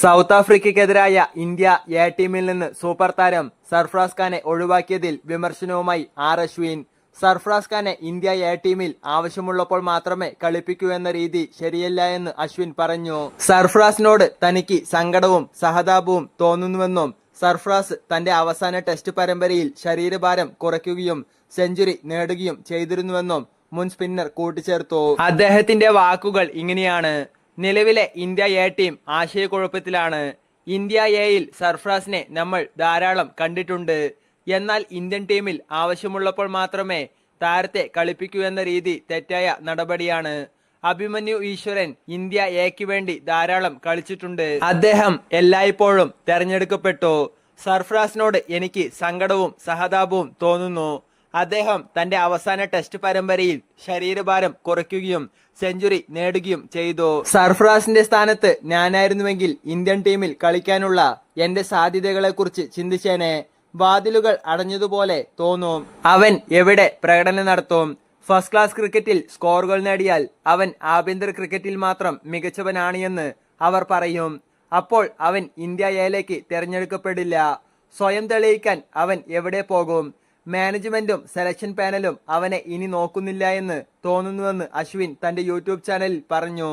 South ആഫ്രിക്കയ്ക്കെതിരായ India A ടീമിൽ നിന്ന് super താരം സർഫ്രാസ് ഖാനെ ഒഴിവാക്കിയതിൽ വിമർശനവുമായി ആർ അശ്വിൻ. സർഫ്രാസ് ഖാനെ ഇന്ത്യ എ ടീമിൽ ആവശ്യമുള്ളപ്പോൾ മാത്രമേ കളിപ്പിക്കൂ എന്ന രീതി ശരിയല്ല എന്ന് അശ്വിൻ പറഞ്ഞു. സർഫ്രാസിനോട് തനിക്ക് സങ്കടവും സഹതാപവും തോന്നുന്നുവെന്നും സർഫ്രാസ് തന്റെ അവസാന ടെസ്റ്റ് പരമ്പരയിൽ ശരീരഭാരം കുറയ്ക്കുകയും സെഞ്ചുറി നേടുകയും ചെയ്തിരുന്നുവെന്നും മുൻ സ്പിന്നർ കൂട്ടിച്ചേർത്തു. അദ്ദേഹത്തിന്റെ വാക്കുകൾ ഇങ്ങനെയാണ്. നിലവിലെ ഇന്ത്യ എ ടീം ആശയക്കുഴപ്പത്തിലാണ്. ഇന്ത്യ എയിൽ സർഫ്രാസിനെ നമ്മൾ ധാരാളം കണ്ടിട്ടുണ്ട്. എന്നാൽ ഇന്ത്യൻ ടീമിൽ ആവശ്യമുള്ളപ്പോൾ മാത്രമേ താരത്തെ കളിപ്പിക്കൂ എന്ന രീതി തെറ്റായ നടപടിയാണ്. അഭിമന്യു ഈശ്വരൻ ഇന്ത്യ എക്ക് വേണ്ടി ധാരാളം കളിച്ചിട്ടുണ്ട്. അദ്ദേഹം എല്ലായ്പ്പോഴും തെരഞ്ഞെടുക്കപ്പെട്ടു. സർഫ്രാസിനോട് എനിക്ക് സങ്കടവും സഹതാപവും തോന്നുന്നു. അദ്ദേഹം തന്റെ അവസാന ടെസ്റ്റ് പരമ്പരയിൽ ശരീരഭാരം കുറയ്ക്കുകയും സെഞ്ചുറി നേടുകയും ചെയ്തു. സർഫ്രാസിന്റെ സ്ഥാനത്ത് ഞാനായിരുന്നുവെങ്കിൽ ഇന്ത്യൻ ടീമിൽ കളിക്കാനുള്ള എന്റെ സാധ്യതകളെക്കുറിച്ച് ചിന്തിച്ചേനെ. വാതിലുകൾ അടഞ്ഞതുപോലെ തോന്നും. അവൻ എവിടെ പ്രകടനം നടത്തും? ഫസ്റ്റ് ക്ലാസ് ക്രിക്കറ്റിൽ സ്കോറുകൾ നേടിയാൽ അവൻ ആഭ്യന്തര ക്രിക്കറ്റിൽ മാത്രം മികച്ചവനാണ് എന്ന് അവർ പറയും. അപ്പോൾ അവൻ ഇന്ത്യ എയിലേക്ക് തിരഞ്ഞെടുക്കപ്പെടില്ല. സ്വയം തെളിയിക്കാൻ അവൻ എവിടെ പോകും? മാനേജ്മെന്റും സെലക്ഷൻ പാനലും അവനെ ഇനി നോക്കുന്നില്ല എന്ന് തോന്നുന്നുവെന്ന് അശ്വിൻ തന്റെ യൂട്യൂബ് ചാനലിൽ പറഞ്ഞു.